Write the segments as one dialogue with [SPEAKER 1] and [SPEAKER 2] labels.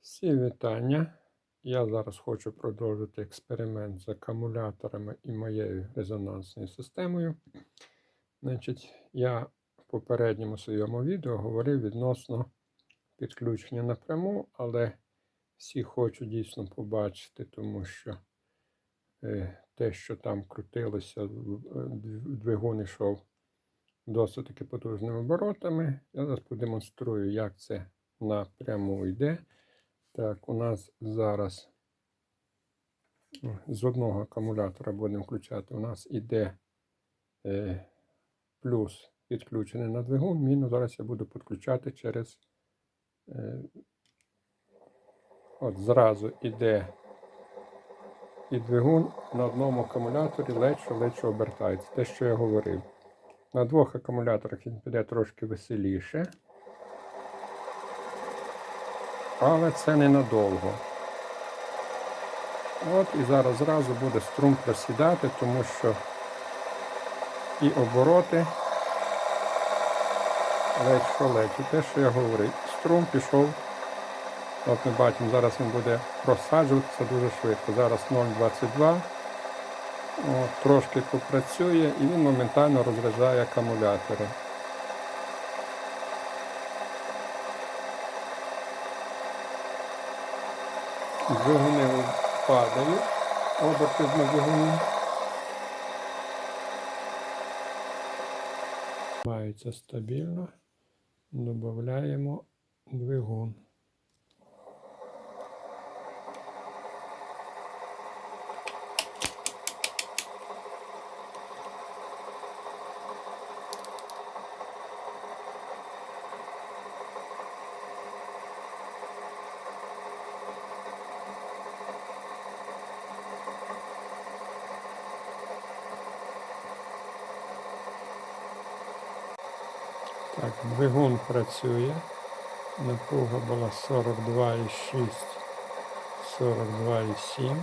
[SPEAKER 1] Всі вітання. Я зараз хочу продовжити експеримент з акумуляторами і моєю резонансною системою. Значить, я в попередньому своєму відео говорив відносно підключення напряму, але всі хочуть дійсно побачити, тому що е, те, що там крутилося, двигун йшов досить таки потужними оборотами. Я зараз продемонструю, як це напряму йде. Так, у нас зараз з одного акумулятора будемо включати. У нас іде е, плюс підключений на двигун, мінус зараз я буду підключати через. Е, от зразу іде і двигун на одному акумуляторі ледь обертається. Те, що я говорив. На двох акумуляторах він піде трошки веселіше. Але це ненадовго. От і зараз зразу буде струм просідати, тому що і обороти ледь що ледь. І те, що я говорив, струм пішов. От ми бачимо, зараз він буде просаджуватися дуже швидко. Зараз 0,22. От, Трошки попрацює і він моментально розряджає акумулятори. Двигуни падають, оберти на двигуні. Маються стабільно. Додаємо двигун. Так, двигун працює. Напруга була 42,6, 42,7.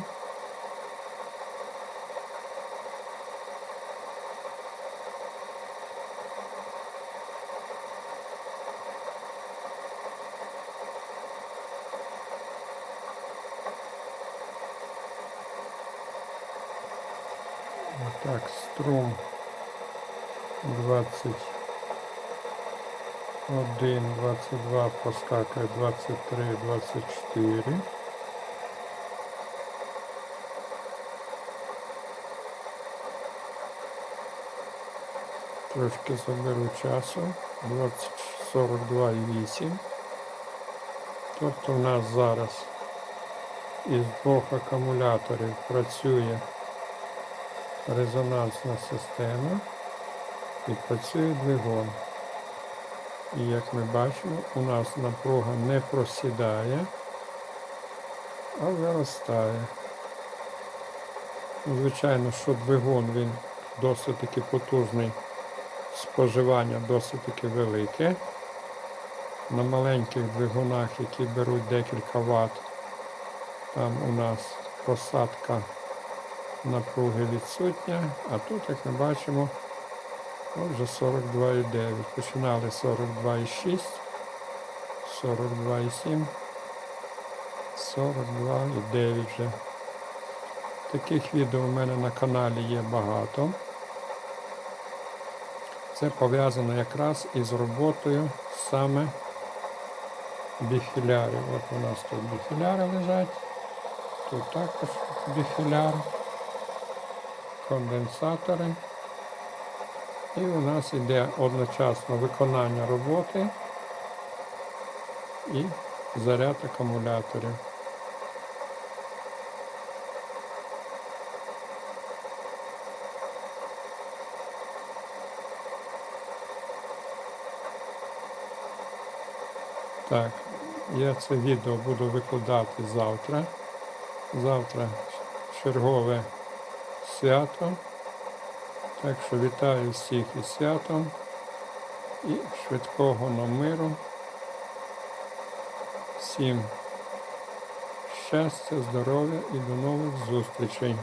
[SPEAKER 1] Так, струм 20. 1, 22 поскакує 23, 24. Трошки заберу часу. 20, 42,8. Тобто в нас зараз із двох акумуляторів працює резонансна система і працює двигун. І як ми бачимо, у нас напруга не просідає, а виростає. Ну, Звичайно, що двигун він досить таки потужний, споживання досить таки велике. На маленьких двигунах, які беруть декілька Вт, там у нас просадка напруги відсутня, а тут, як ми бачимо, Отже, 42,9. Починали 42,6, 42,7, 42,9 вже. Таких відео у мене на каналі є багато. Це пов'язано якраз із роботою саме біфілярів. От у нас тут біфіляри лежать, тут також біфіляр, конденсатори. І у нас йде одночасно виконання роботи і заряд акумуляторів. Так, я це відео буду викладати завтра. Завтра чергове свято. Так що вітаю всіх із святом і швидкого нам миру. Всім щастя, здоров'я і до нових зустрічей.